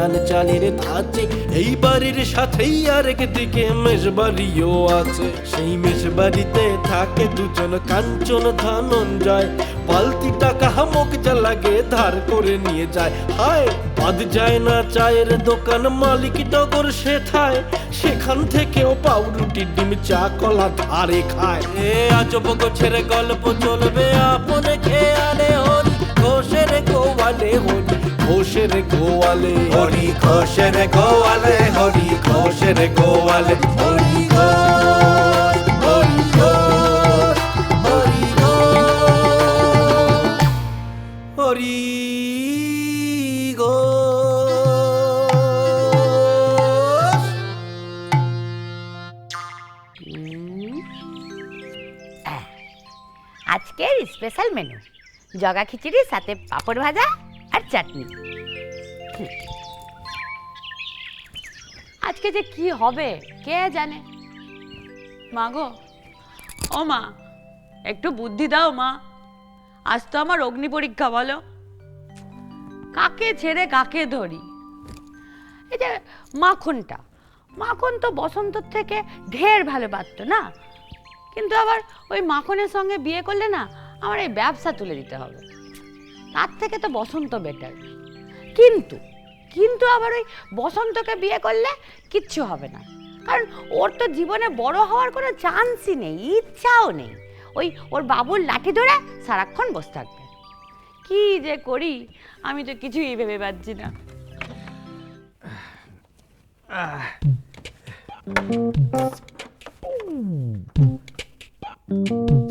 নানান চালের ধাঁচে এই বাড়ির সাথেই আরেক দিকে মেষবাড়িও আছে। সেই মেষবাড়িতে থাকে দুজন কাঞ্চন ধনঞ্জয়। পালতি টাকা হামক যা লাগে ধার করে নিয়ে যায়। হায়, বাদ যায় না চায়ের দোকান, মালিক টগর সেথায় সেখান থেকেও পাউরুটি, ডিম, চা, কলা ধারে খায়। এ আজব গোছের গল্প চলবে, আপনে খেয়ালে হরি ঘোষের গোয়ালে হরি খোশের গোয়ালে হরি। খোশের গোয়ালে হরি খোশের গোয়ালে হরি ঘোষ জগা খিচুড়ি সাথে পাঁপড় ভাজা আর চাটনি। আজকে যে কি হবে, কে জানে? মা গো, ও মা, একটু বুদ্ধি দাও মা। আজ তো আমার অগ্নি পরীক্ষা, বলো। কাকে ছেড়ে কাকে ধরি? এই যে মাখনটা, মাখন তো বসন্তর থেকে ঢের ভালো পারতো না? কিন্তু আবার ওই মাখনের সঙ্গে বিয়ে করলে না আমার এই ব্যবসা তুলে দিতে হবে। তার থেকে তো বসন্ত বেটার কিন্তু কিন্তু আবার ওই বসন্তকে বিয়ে করলে কিচ্ছু হবে না। কারণ ওর তো জীবনে বড় হওয়ার কোনো চান্সই নেই, ইচ্ছাও নেই। ওই ওর বাবুর লাঠি ধরে সারাক্ষণ বসে থাকবে। কি যে করি, আমি তো কিছুই ভেবে পাচ্ছি না।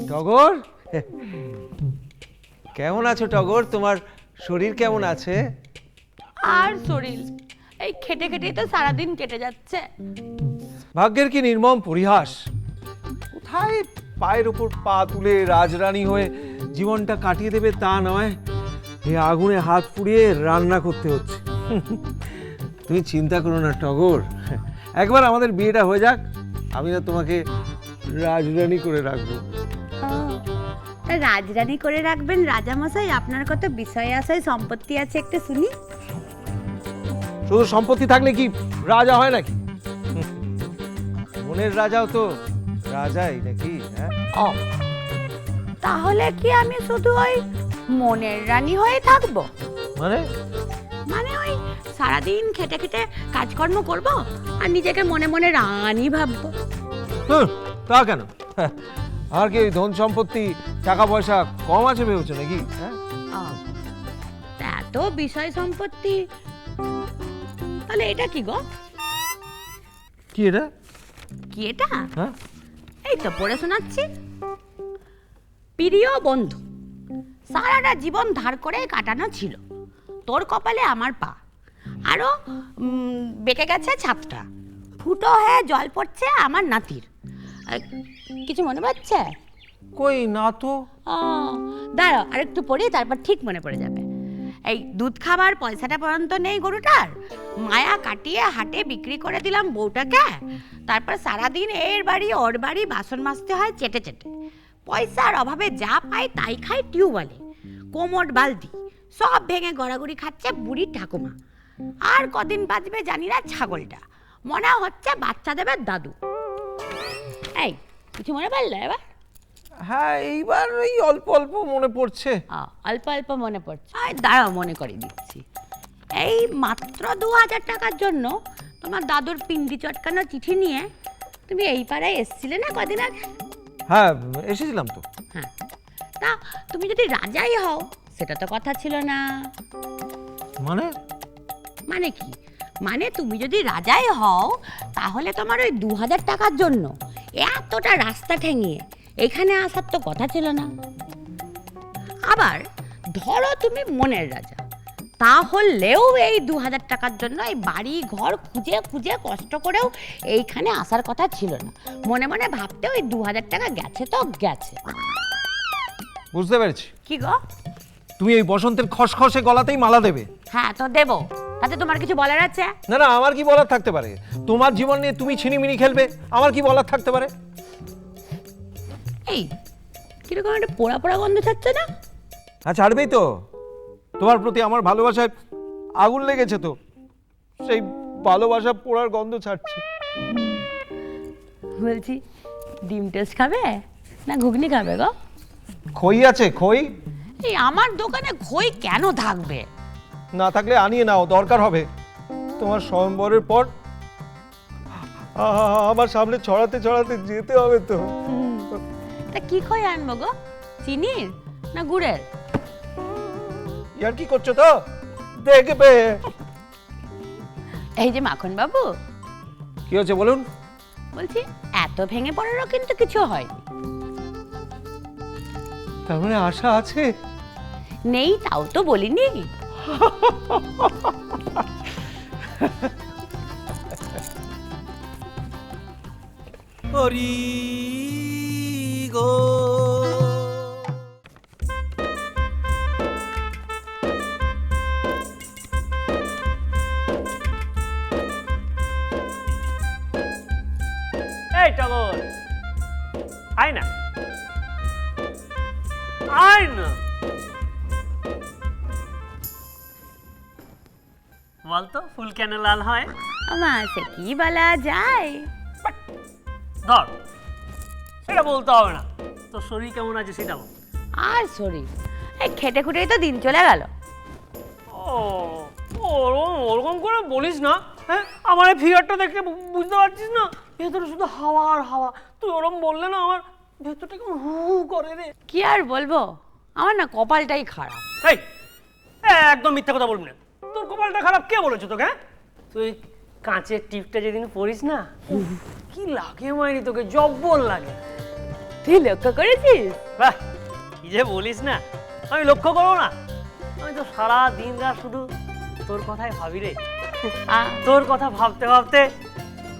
টগর? কেমন আছো টগর? তোমার শরীর কেমন আছে? আর শরীর এই খেটে খেটেই তো সারাদিন কেটে যাচ্ছে। ভাগ্যের কি নির্মম পরিহাস? কোথায় পায়ের উপর পা তুলে রাজরানী হয়ে জীবনটা কাটিয়ে দেবে তা নয় এই আগুনে হাত পুড়িয়ে রান্না করতে হচ্ছে। তুমি চিন্তা করো না টগর। একবার আমাদের বিয়েটা হয়ে যাক আমি না তোমাকে রাজরানী করে রাখব। রাজরানী করে রাখবেন। রাজামশাই আপনার কত বিষয় আশায় সম্পত্তি আছে একটা শুনি। শুধু সম্পত্তি থাকলে কি রাজা হয় নাকি? মনের রাজাও তো রাজাই নাকি হ্যাঁ? ও তাহলে কি আমি শুধু ওই মনের রানী হয়ে থাকব? মানে? মানে ওই সারাদিন খেটে খেটে কাজকর্ম করব আর নিজেকে মনে মনে রানী ভাববো। তা কেন? হ্যাঁ, আর কি ওই ধন সম্পত্তি টাকা পয়সা কম আছে ভেবেছো নাকি? হ্যাঁ? তা এত বিষয় সম্পত্তি। তাহলে এটা কি গো? কি এটা? কি এটা? হ্যাঁ? এই তো পড়ে শোনাচ্ছি। প্রিয় বন্ধু সারাটা জীবন ধার করে কাটানো ছিল। তোর কপালে আমার পা। আরও বেঁকে গেছে ছাদটা ফুটো হয়ে জল পড়ছে আমার নাতির। কিছু মনে পড়ছে? কই না তো। দাঁড়াও আরেকটু পড়ি তারপর ঠিক মনে পড়ে যাবে। এই দুধ খাবার পয়সাটা পর্যন্ত নেই গরুটার। মায়া কাটিয়ে হাটে বিক্রি করে দিলাম বউটাকে। তারপর সারাদিন এর বাড়ি ওর বাড়ি বাসন মাজতে হয় চেটে চেটে। পয়সার অভাবে যা পাই তাই খাই টিউবওয়েলে। কোমর বালতি সব ভেঙে গড়াগড়ি খাচ্ছে বুড়ি ঠাকুমা। আর কদিন বাঁচবে জানি না ছাগলটা। মনে হচ্ছে বাচ্চা দেবে দাদু। এই কিছু মনে পারল এবার? হ্যাঁ এইবার এই অল্প অল্প মনে পড়ছে। আ, অল্প অল্প মনে পড়ছে। আয় দাঁড়াও মনে করে দিচ্ছি। এই মাত্র দু হাজার টাকার জন্য তোমার দাদুর পিন্ডি চটকানো চিঠি নিয়ে তুমি এই পাড়ায় এসছিলে না কদিন আগে? হ্যাঁ এসেছিলাম তো। হ্যাঁ। তা তুমি যদি রাজাই হও সেটা তো কথা ছিল না। মানে? মানে কি? মানে তুমি যদি রাজাই হও তাহলে তোমার ওই দু হাজার টাকার জন্য এতটা রাস্তা ঠেঙিয়ে এখানে আসার তো কথা ছিল না। আবার ধরো তুমি মনের রাজা তাহলেও এই দু হাজার টাকার জন্য এই বাড়ি ঘর খুঁজে খুঁজে কষ্ট করেও এইখানে আসার কথা ছিল না। মনে মনে ভাবতে ওই দু হাজার টাকা গেছে তো গেছে। বুঝতে পেরেছি। কি গো? তুমি এই বসন্তের খসখসে গলাতেই মালা দেবে। হ্যাঁ তো দেবো। তাতে তোমার কিছু বলার আছে? না না আমার কি বলার থাকতে পারে? তোমার জীবন নিয়ে তুমি ছিনিমিনি খেলবে আমার কি বলার থাকতে পারে? এই কীরকম একটা পোড়া পোড়া গন্ধ ছাড়ছে না? হ্যাঁ ছাড়বেই তো। তোমার প্রতি আমার ভালোবাসায় আগুন লেগেছে তো। সেই ভালোবাসা পোড়ার গন্ধ ছাড়ছে। বলছি ডিম টেস্ট খাবে না ঘুগনি খাবে গো? খই আছে খই? এই আমার দোকানে খই কেন থাকবে? না থাকলে আনিয়ে নাও দরকার হবে। তোমার স্বয়ংবরের পর আমার সামনে ছড়াতে ছড়াতে যেতে হবে তো। তা কি খই আনব গো? চিনির না গুড়ের? ইয়ার কি করছ তো? দেখবে। এই যে মাখন বাবু কি হচ্ছে বলুন? বলছি এত ভেঙে পড়ারও কিন্তু কিছু হয়নি। তার মানে আশা আছে? নেই তাও তো বলিনি। এই টগর আয় না। বলতো ফুল কেন লাল হয়? আমার সে কি বলা যায়? ধর সেটা বলতে হবে না। তোর শরীর কেমন আছে সেটা বল। আর সরি এই খেটে খুটেই তো দিন চলে গেল। ও ওরকম ওরকম করে বলিস না হ্যাঁ? আমার এই ফিগারটা দেখে বুঝতে পারছিস না? ভেতরে শুধু হাওয়া আর হাওয়া। তুই ওরকম বললে না আমার ভেতরটা কেমন হু হু করে রে। কি আর বলব? আমার না কপালটাই খারাপ। এই একদম মিথ্যা কথা বলবি না। তোর কপালটা খারাপ কে বলেছে তোকে হ্যাঁ? তুই কাঁচের টিপটা যেদিন পড়িস না উফ, কি লাগে মাইনি তোকে জব্বল লাগে। তুই লক্ষ্য করেছিস? বাহ কি যে বলিস না আমি লক্ষ্য করব না। আমি তো সারা দিন রাত শুধু তোর কথাই ভাবি রে। আ- তোর কথা ভাবতে ভাবতে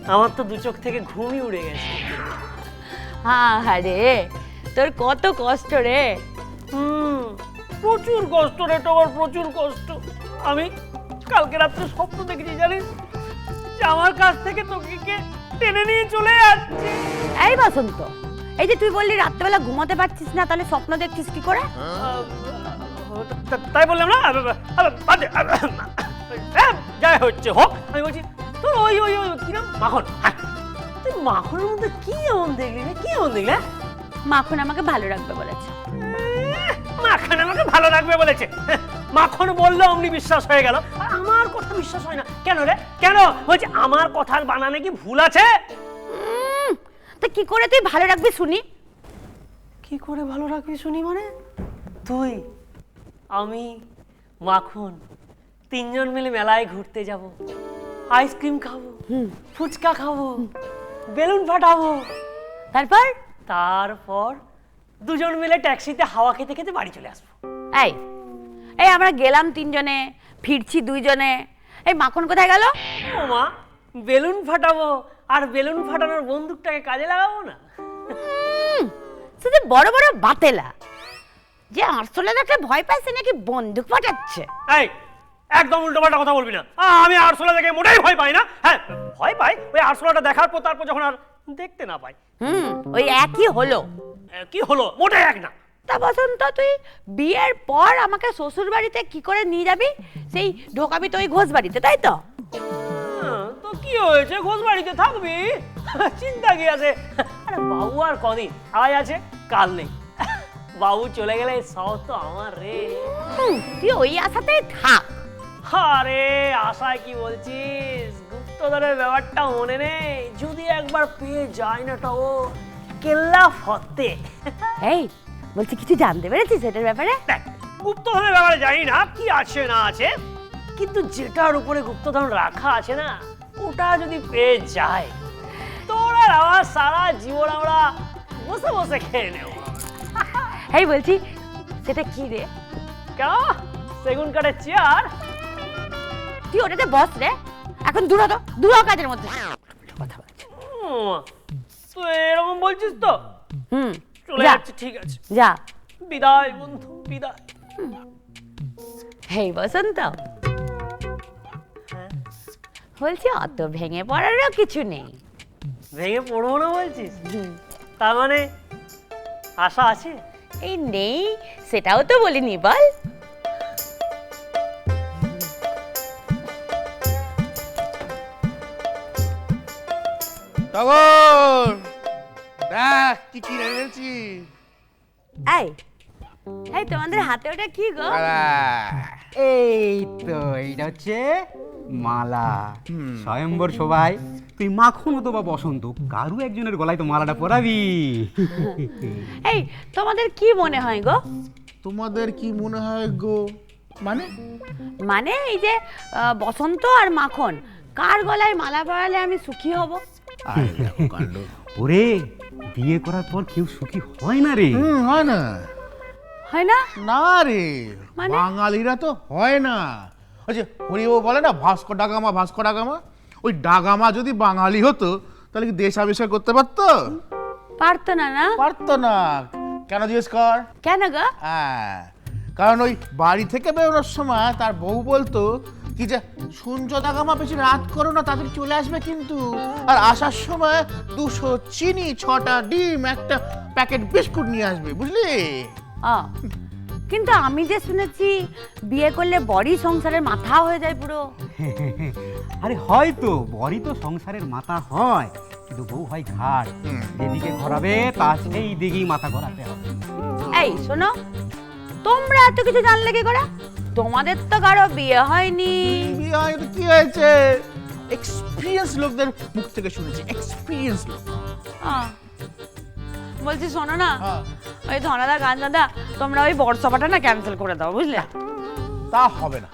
আমার তো দু চোখ থেকে ঘুমই উড়ে গেছে। আরে তোর কত কষ্ট রে। হুম প্রচুর কষ্ট রে টগর প্রচুর কষ্ট। আমি কালকে রাত্রে স্বপ্ন দেখেছি জানিস? যে আমার কাছ থেকে তোকে কে টেনে নিয়ে চলে যাচ্ছে। এই বসন্ত এই যে তুই বললি রাত্রেবেলা ঘুমাতে পারছিস না তাহলে স্বপ্ন দেখছিস কি করে? তাই বললাম না? যাই হচ্ছে হোক আমি বলছি তোর ওই ওই ওই কি নাম? মাখন হ্যাঁ। তুই মাখনের মধ্যে কি এমন দেখলি রে? কি এমন দেখলি হ্যাঁ? মাখন আমাকে ভালো রাখবে বলেছে। মাখন আমাকে ভালো রাখবে বলেছে। মাখন বলল অমনি বিশ্বাস হয়ে গেল। আর আমার কথা বিশ্বাস হয় না। কেন রে? কেন? বলছে আমার কথার বানানে কি ভুল আছে? তা কি করে তুই ভালো রাখবি শুনি? কি করে ভালো রাখবি শুনি মানে? তুই আমি মাখন তিনজন মিলে মেলায় ঘুরতে যাব। আইসক্রিম খাব ফুচকা খাব বেলুন ফাটাবো। তারপর? তারপর দুজন মিলে ট্যাক্সিতে হাওয়া খেতে খেতে বাড়ি চলে আসব। এই এই আমরা গেলাম তিনজনে ফিরছি দুইজনে। এই মাখন কোথায় গেল? ও মা বেলুন ফাটাবো আর বেলুন ফাটানোর বন্দুকটাকে কাজে লাগাবো না। শুধু বড় বড় বাতেলা। যে আরশোলা দেখে ভয় পাইছে নাকি বন্দুক ফাটাচ্ছে? এই একদম উল্টো পাল্টা কথা বলবি না। আমি আরশোলা দেখে মোটেই ভয় পাই না। হ্যাঁ ভয় পাই ওই আরশোলাটা দেখার পর তারপর যখন আর দেখতে না পাই। হুম ওই একই হলো। কি হলো? মোটেই এক না। তা বসন্ত তুই বিয়ের পর আমাকে শ্বশুর বাড়িতে কি করে নিয়ে যাবি? সেই ঢোকাবি তো ওই ঘোষ বাড়িতে তাই তো? হ্যাঁ, তো কি হয়েছে? ঘোষ বাড়িতে থাকবি? চিন্তা কি আছে? আরে বাবু আর কদিন? আজ আছে কাল নেই। বাবু চলে গেলে সব তো আমার রে। হুম, তুই ওই আশাতেই থাক। আরে আশায় কি বলছিস? গুপ্তধনের ব্যাপারটা মনে নেই। যদি একবার পেয়ে যায় না তো ও কেল্লা ফতে এই বলছি কিছু জানতে পেরেছিস এটার ব্যাপারে? গুপ্তধনের ব্যাপারে জানি না কি আছে না আছে। কিন্তু যেটার উপরে গুপ্তধন রাখা আছে না ওটা যদি পেয়ে যায় তোর আমার সারা জীবন আমরা বসে বসে খেয়ে নেব। এই বলছি সেটা কি রে? কেন? সেগুন কাঠের চেয়ার? তুই ওটাতে বস রে। এখন দূর হতো দূর কাজের মধ্যে। কথা বলছে এরকম বলছিস তো? হুম। চলে যা। যাচ্ছি ঠিক আছে। যা। বিদায় বন্ধু বিদায়। হেই বসন্ত। বলছি অত ভেঙে পড়ারও কিছু নেই। ভেঙে পড়ব না বলছিস? তার মানে আশা আছে? এই নেই সেটাও তো বলিনি বল। টগর! দেখ কি কি এনেছি? এই এই তোমাদের হাতে ওটা কি গো? এই তো এইটা হচ্ছে মালা। স্বয়ম্বর সবাই তুই মাখন অথবা বসন্ত কারু একজনের গলায় তো মালাটা পরাবি। এই তোমাদের কি মনে হয় গো? তোমাদের কি মনে হয় গো? মানে? মানে এই যে বসন্ত আর মাখন কার গলায় মালা পরালে আমি সুখী হব? আরে ওরে বিয়ে করার পর কেউ সুখী হয় না রে। হুম হয় না। হয় না? না রে। মানে? বাঙালিরা তো হয় না। ওই যে হরিবাবু বলে না Bhaskar da Gama Bhaskar da Gama? ওই ডাগামা যদি বাঙালি হতো তাহলে কি দেশ আবিষ্কার করতে পারতো? পারতো না না? পারতো না। কেন জিজ্ঞেস কর। কেন গো? হ্যাঁ। কারণ ওই বাড়ি থেকে বেরোনোর সময় তার বউ বলতো কি যে শুনছো দাগামা বেশি রাত করো না তাদের চলে আসবে কিন্তু। আর আসার সময় দুশো চিনি ছটা ডিম একটা প্যাকেট বিস্কুট নিয়ে আসবে বুঝলি? আ, কিন্তু আমি যে শুনেছি বিয়ে করলে বড়ি সংসারের মাথা হয়ে যায় পুরো। আরে হয়তো বড়ি তো সংসারের মাথা হয় কিন্তু বউ হয় ঘাট। যেদিকে ঘোরাবে তা সেই দিকেই মাথা ঘোরাতে হবে। এই শোনো তোমরা এত কিছু জানলে কি করে? তোমাদের তো কারও বিয়ে হয়নি। বিয়ে হয়নি তো কি হয়েছে? এক্সপিরিয়েন্স লোকদের মুখ থেকে শুনেছি এক্সপিরিয়েন্স লোক। বলছি শোনো না হ্যাঁ। ওই ধনাদা গাঞ্জাদা তোমরা ওই বর্ষাপাটা না ক্যান্সেল করে দাও বুঝলে? তা হবে না।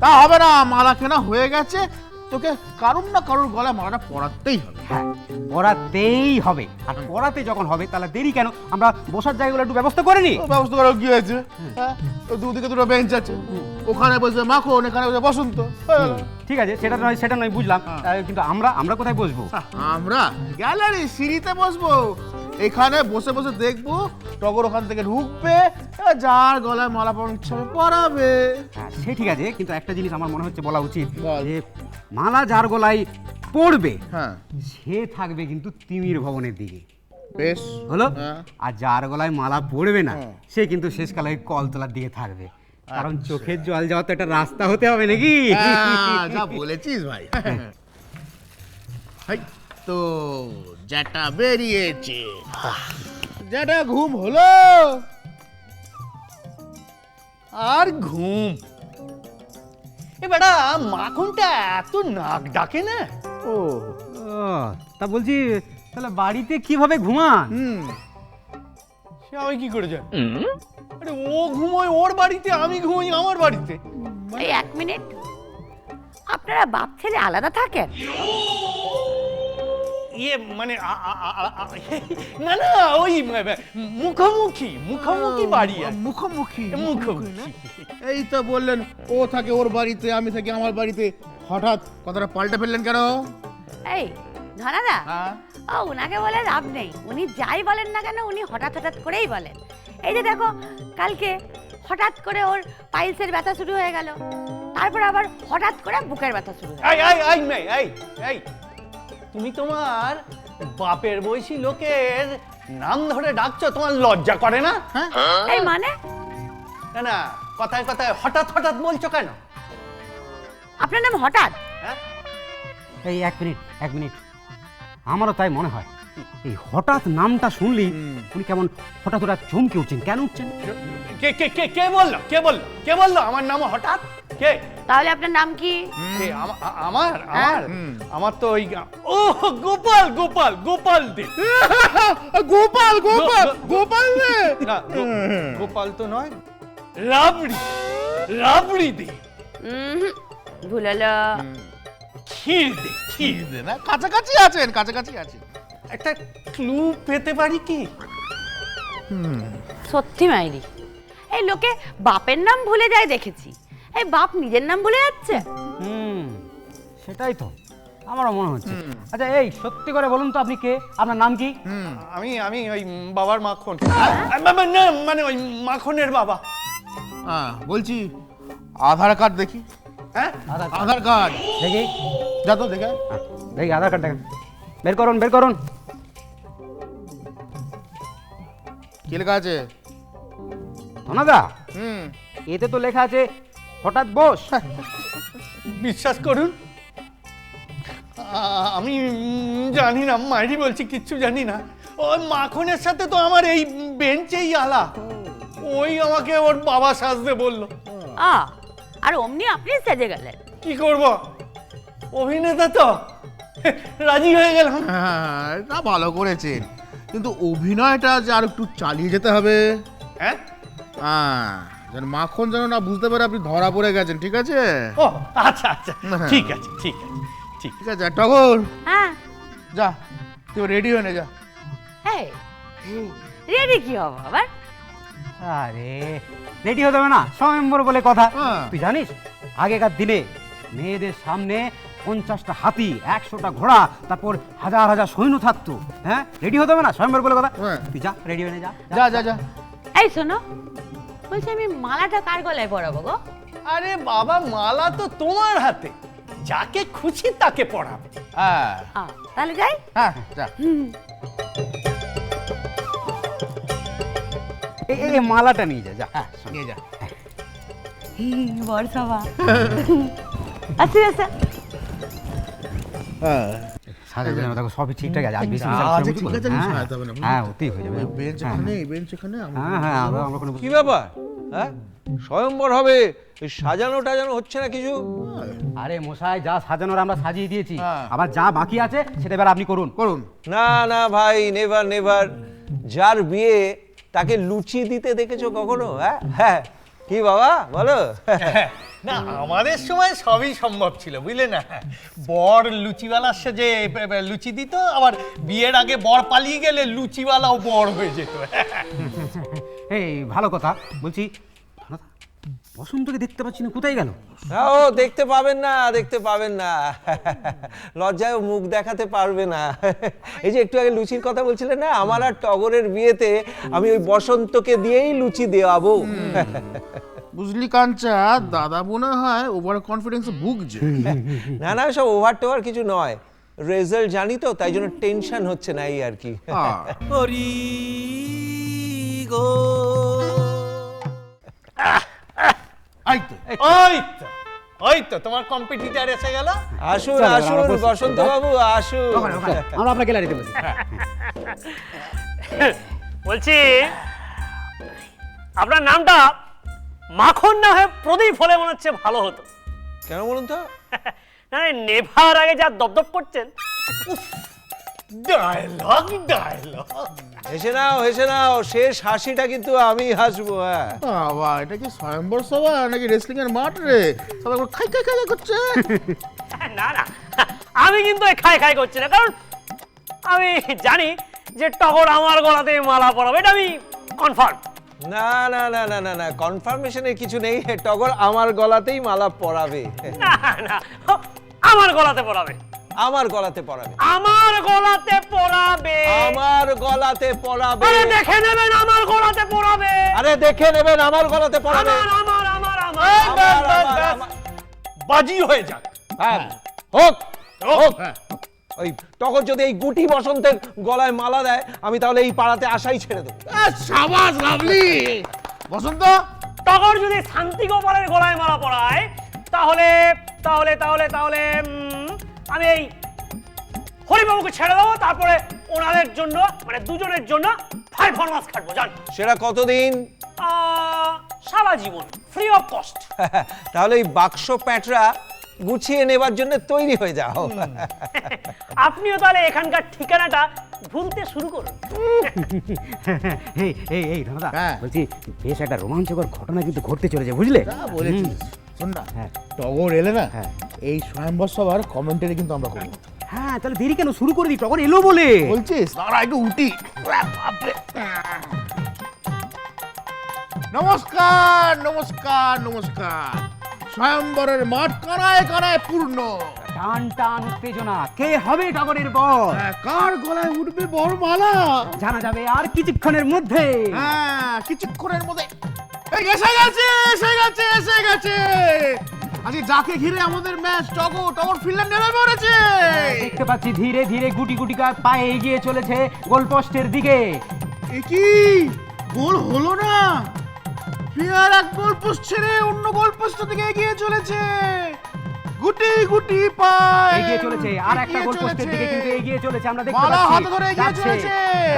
তা হবে না মালা কেনা হয়ে গেছে তোকে কারুর না কারুর গলায় মালাটা পরাতেই হবে। হ্যাঁ পড়াতেই হবে। আর পড়াতে যখন হবে তাহলে দেরি কেন? আমরা বসার জায়গাগুলো একটু ব্যবস্থা করে নি। ব্যবস্থা করা কি হয়েছে? হ্যাঁ দুদিকে দুটো বেঞ্চ আছে। ওখানে বসে মাখন এখানে বসে বসন্ত। ঠিক আছে সেটা নয় সেটা নয় বুঝলাম। আহ, কিন্তু আমরা আমরা কোথায় বসবো? আমরা গ্যালারি সিঁড়িতে বসবো। এখানে বসে বসে দেখব টগর ওখান থেকে ঢুকবে যার গলায় মালা হবে পরাবে। হ্যাঁ, সে ঠিক আছে কিন্তু একটা জিনিস আমার মনে হচ্ছে বলা উচিত যে মালা যার গলায় পড়বে হ্যাঁ। সে থাকবে কিন্তু তিমির ভবনের দিকে। বেশ। হলো? হ্যাঁ। আর যার গলায় মালা পড়বে না হ্যাঁ। সে কিন্তু শেষকালে ওই কলতলার দিকে থাকবে। কারণ চোখের জল যাওয়ার তো একটা রাস্তা হতে হবে নাকি? যা বলেছিস ভাই। হাই, তো যেটা বেরিয়েছে। যেটা ঘুম হলো? আর ঘুম। এ বেটা মাখনটা এত নাক ডাকে না? ও ও, তা বলছি তাহলে বাড়িতে কীভাবে ঘুমান? সে আমি কি করে যান আরে ও ঘুমোয় ওর বাড়িতে আমি ঘুমোই আমার বাড়িতে। এই এক মিনিট। আপনারা বাপ ছেলে আলাদা থাকেন? ইয়ে মানে না না ওই মুখোমুখি মুখোমুখি বাড়ি আর মুখোমুখি মুখোমুখি এই তো বললেন ও থাকে ওর বাড়িতে আমি থাকি আমার বাড়িতে। হঠাৎ কথাটা পাল্টে ফেললেন কেন? এই ধনাদা হ্যাঁ? ও উনাকে বলে লাভ নেই। উনি যাই বলেন না কেন উনি হঠাৎ হঠাৎ করেই বলেন। এই যে দেখো কালকে হঠাৎ করে ওর পাইলসের ব্যথা শুরু হয়ে গেল। তারপর আবার হঠাৎ করে বুকের ব্যথা শুরু হয়ে গেল। এই এই এই মেয়ে এই এই তুমি তোমার বাপের বয়সী লোকের নাম ধরে ডাকছো তোমার লজ্জা করে না? হ্যাঁ? এই মানে? না না কথায় কথায় হঠাৎ হঠাৎ বলছো কেন? আপনার নাম হঠাৎ? হ্যাঁ? এই এক মিনিট এক মিনিট। আমারও তাই মনে হয়। এই হঠাৎ নামটা শুনলি উনি কেমন হঠাৎ হঠাৎ চমকে উঠছেন। কেন উঠছেন? কে কে কে কে বলল? কে বলল? কে বলল? আমার নাম হঠাৎ? কে? তাহলে আপনার নাম কি? কে? আমা- আ- আমার? আমার? আমার তো ওই ও গোপাল গোপাল গোপাল দে। গোপাল গোপাল গোপাল রে না গো- গোপাল তো নয়। রাবড়ি রাবড়ি দে। উম ভুল হলো। ক্ষীর দে ক্ষীর দে। না কাছাকাছি আছেন কাছাকাছি আছেন। একটা ক্লু পেতে পারি কি? সত্যি মাইরি। এই লোকে বাপের নাম ভুলে যায় দেখেছি। এই বাপ নিজের নাম ভুলে যাচ্ছে? হুম সেটাই তো। আমারও মনে হচ্ছে। আচ্ছা এই সত্যি করে বলুন তো আপনি কে? আপনার নাম কি? আমি আমি ওই বাবার মাখন। বা- বা- না মানে ওই মাখনের বাবা। হ্যাঁ বলছি আধার কার্ড দেখি। হ্যাঁ? আধার কার্ড। দেখি। যা তো দেখে হ্যাঁ, দেখি আধার কার্ড দেখেন। বের করুন বের করুন। কি লেখা আছে ধনাদা? হুম। এতে তো লেখা আছে হঠাৎ বস। বিশ্বাস করুন। আ- আমি উম, জানি না মাইরি বলছি কিচ্ছু জানি না। ওই মাখনের সাথে তো আমার এই বেঞ্চেই আলা। ওই আমাকে ওর বাবা সাজতে বলল। আ আর অমনি আপনি সেজে গেলেন। কি করব? অভিনেতা তো। রাজি হয়ে গেলাম। হ্যাঁ এটা ভালো করেছেন। কিন্তু অভিনয়টা যে আর একটু চালিয়ে যেতে হবে। হ্যাঁ? হ্যাঁ যেন মাখন যেন না বুঝতে পারে আপনি ধরা পড়ে গেছেন ঠিক আছে? ও আচ্ছা আচ্ছা ঠিক আছে ঠিক আছে ঠিক ঠিক আছে টগর। হ্যাঁ। যা তুই রেডি হয়ে নে যা। এই রেডি কি হব আবার? আরে রেডি হতে হবে না স্বয়ম্বর বলে কথা। হ্যাঁ। তুই জানিস আগেকার দিনে মেয়েদের সামনে পঞ্চাশটা হাতি একশোটা ঘোড়া তারপর হাজার হাজার সৈন্য থাকতো। হ্যাঁ? রেডি হতে হবে না? স্বয়ম্বর বলে কথা। হ্যাঁ। তুই যা রেডি হয়ে যা। যা যা যা। এই শোনো বলছি আমি মালাটা কার গলায় পরাবো গো? আরে বাবা মালা তো তোমার হাতে। যাকে খুশি তাকে পড়াবে হ্যাঁ। আ, তাহলে যাই। হ্যাঁ যা। এই এই এই মালাটা নিয়ে যা যা। হ্যাঁ নিয়ে যা। বর্ষাবা আচ্ছা আচ্ছা হ্যাঁ দেখো সবই ঠিকঠাক আছে আর বেশি আছে ঠিক আছে। আমি হ্যাঁ, সাজাতে হবে না, হ্যাঁ ওতেই হয়ে যাবে। বেঞ্চ হ্যাঁ, এখানে বেঞ্চ এখানে হ্যাঁ হ্যাঁ আমরা আমরা কোনো কি ব্যাপার? হ্যাঁ? স্বয়ম্বর হবে এই সাজানো টাজানো হচ্ছে না কিছু? আরে মশাই যা সাজানোর আমরা সাজিয়ে দিয়েছি হ্যাঁ। আবার যা বাকি আছে সেটা এবার আপনি করুন। করুন। না না ভাই নেভার নেভার যার বিয়ে তাকে লুচি দিতে দেখেছ কখনো? হ্যাঁ? হ্যাঁ। কি বাবা? বলো। না আমাদের সময় সবই সম্ভব ছিল বুঝলে না? বর লুচিওয়ালার সাথে লুচি দিত আবার বিয়ের আগে বর পালিয়ে গেলে লুচিওয়ালাও বর হয়ে যেত। এই ভালো কথা। বলছি বসন্তকে দেখতে পাচ্ছি না কোথায় গেল? হ্যাঁ, ও দেখতে পাবেন না দেখতে পাবেন না। লজ্জায় ও মুখ দেখাতে পারবে না। এই যে একটু আগে লুচির কথা বলছিলেন না আমার আর টগরের বিয়েতে আমি ওই বসন্তকে দিয়েই লুচি দেওয়াবো। বুঝলি কাঞ্চা? দাদা মনে হয় ওভার কনফিডেন্সে ভুগছে। না না সব ওভার টোভার কিছু নয়। রেজাল্ট জানি তো তাই জন্য টেনশন হচ্ছে না এই আর কি। গো। তোমার কম্পিটিটার এসে গেল। আসুন আসুন বসন্ত বাবু আসুন। আমরা আপনার গ্যালারিতে বসি। বলছি আপনার নামটা? মাখন না হয়ে প্রদীপ হলে মনে হচ্ছে ভালো হতো। কেন বলুন তো? না না, নেভার আগে যা দপদপ করছেন। ডায়লগ ডায়লগ হেসে নাও হেসে নাও শেষ হাসিটা কিন্তু আমি হাসবো হ্যাঁ। বাবা এটা কি স্বয়ম্বর সভা নাকি রেসলিং এর মাঠ রে? সবাই খাই খাই খাই করছে। না না আমি কিন্তু খাই খাই করছি না কারণ আমি জানি যে টগর আমার গলাতে মালা পরাবে এটা আমি কনফার্ম না না না না না না কনফার্মেশনের কিছু নেই। টগর আমার গলাতেই মালা পরাবে। না না আমার গলাতে পরাবে। আমার গলাতে পরাবে। আমার গলাতে পরাবে। আমার গলাতে পরাবে। আরে দেখে নেবেন আমার গলাতে পরাবে। আরে দেখে নেবেন আমার গলাতে পরাবে। আমার আমার আমার। আমার। বাজি হয়ে যাক। হ্যাঁ হোক হোক। হ্যাঁ। ওই তখন যদি এই গুটি বসন্তের গলায় মালা দেয় আমি তাহলে এই পাড়াতে আশাই ছেড়ে দেবো। সাবাস লাভলি! বসন্ত! টগর যদি শান্তি গোপালের গলায় মালা পড়ায় তাহলে তাহলে তাহলে তাহলে আমি এই হরিবাবুকে ছেড়ে দেবো তারপরে ওনাদের জন্য মানে দুজনের জন্য ফাইভ ফরমাস খাটবো জান। সেটা কতদিন? আহ, সারা জীবন ফ্রি অফ কস্ট তাহলে এই বাক্স প্যাটরা গুছিয়ে নেবার জন্য তৈরি হয়ে যাও। আপনিও তাহলে এখানকার ঠিকানাটা ভুলতে শুরু করুন। এই এই এই ধনদা হ্যাঁ। বলছি বেশ একটা রোমাঞ্চকর ঘটনা কিন্তু ঘটতে চলেছে বুঝলে? যা বলেছিস শোন না হ্যাঁ। টগর এলে না হ্যাঁ। এই স্বয়ম্বর সভার কমেন্টারি কিন্তু আমরা করব। হ্যাঁ তাহলে দেরি কেন? শুরু করে দিই টগর এলো বলে। বলছিস দাঁড়া একটু উঠি। নমস্কার নমস্কার নমস্কার। স্বয়ম্বরের মাঠ কানায় কানায় পূর্ণ। টান টান উত্তেজনা কে হবে টগরের বর হ্যাঁ, কার গলায় উঠবে বরমালা? জানা যাবে আর কিছুক্ষণের মধ্যে। হ্যাঁ কিছুক্ষণের মধ্যে। এই এসে গেছে এসে গেছে এসে গেছে। আজকে যাকে ঘিরে আমাদের ম্যাচ টগর টগর ফিল্ডে নেমে পড়েছে দেখতে পাচ্ছি ধীরে ধীরে গুটি গুটি কা- পায়ে এগিয়ে চলেছে গোলপোস্টের দিকে। এ কি? গোল হলো না? প্লেয়ার এক ছেড়ে অন্য গোল থেকে এগিয়ে চলেছে। গুটি গুটি পায়। এগিয়ে চলেছে আর একটা এগিয়ে গোলপোস্টের চলেছে। দিকে কিন্তু এগিয়ে চলেছে আমরা দেখতে পাচ্ছি। হাতে ধরে এগিয়ে চলেছে।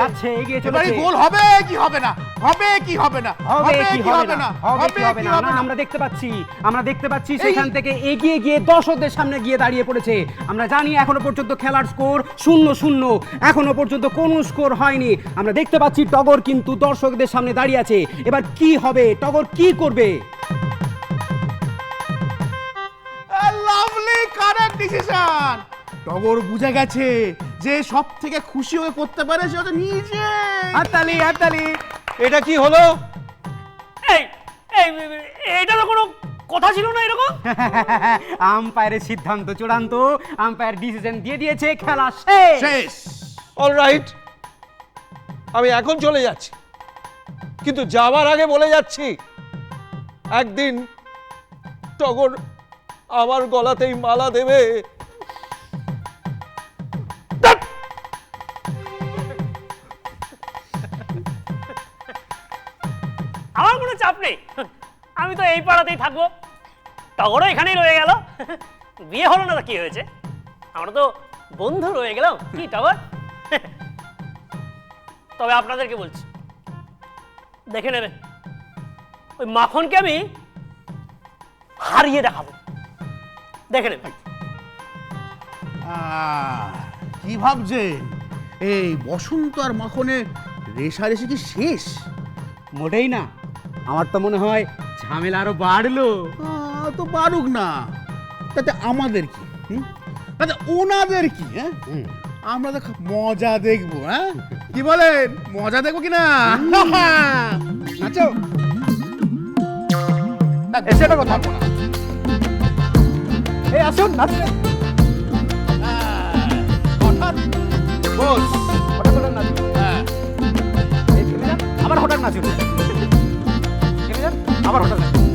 যাচ্ছে এগিয়ে এবারে চলেছে। গোল হবে কি হবে না? হবে কি হবে না? হবে কি হবে না? হবে কি হবে না, আমরা দেখতে পাচ্ছি আমরা দেখতে পাচ্ছি সেখান থেকে এগিয়ে গিয়ে দর্শকদের সামনে গিয়ে দাঁড়িয়ে পড়েছে। আমরা জানি এখনও পর্যন্ত খেলার স্কোর শূন্য শূন্য এখনও পর্যন্ত কোনো স্কোর হয়নি। আমরা দেখতে পাচ্ছি টগর কিন্তু দর্শকদের সামনে দাঁড়িয়ে আছে। এবার কি হবে? টগর কি করবে? ডিসিশন টগর বুঝে গেছে যে সব থেকে খুশি হয়ে করতে পারে সে হচ্ছে নিজে। হাততালি হাততালি। এটা কি হলো? এই এই এটা তো কোনো কথা ছিল না এরকম? আম্পায়ারের সিদ্ধান্ত চূড়ান্ত। আম্পায়ার ডিসিশন দিয়ে দিয়েছে খেলা শেষ। শেষ। অলরাইট আমি এখন চলে যাচ্ছি। কিন্তু যাওয়ার আগে বলে যাচ্ছি একদিন টগর আমার গলাতেই মালা দেবে। আমার কোনো চাপ নেই। আমি তো এই পাড়াতেই থাকব। টগরও এখানেই রয়ে গেল। বিয়ে হলো না কি হয়েছে? আমরা তো বন্ধু রয়ে গেলাম। কি টগর তবে আপনাদেরকে বলছি, দেখে নেবেন। ওই মাখনকে আমি হারিয়ে দেখাবো। দেখে নেবেন আহ, কি ভাবছেন এই বসন্ত আর মাখনের রেশারেশি কি শেষ? মোটেই না। আমার তো মনে হয় ঝামেলা আরও বাড়লো। তো পারুক না। তাতে আমাদের কি হুম? তাতে ওনাদের কি হ্যাঁ? আমরা তো খা- মজা দেখব হ্যাঁ? কি বলেন? মজা দেখব কি না? নাচো। সেটা কথা না এই আসুন নাচুন হঠাৎ বস। হঠাৎ করে নাচুন। হ্যাঁ। এই থেমে যান, আবার হঠাৎ নাচুন। আবার হঠাৎ নাচুন।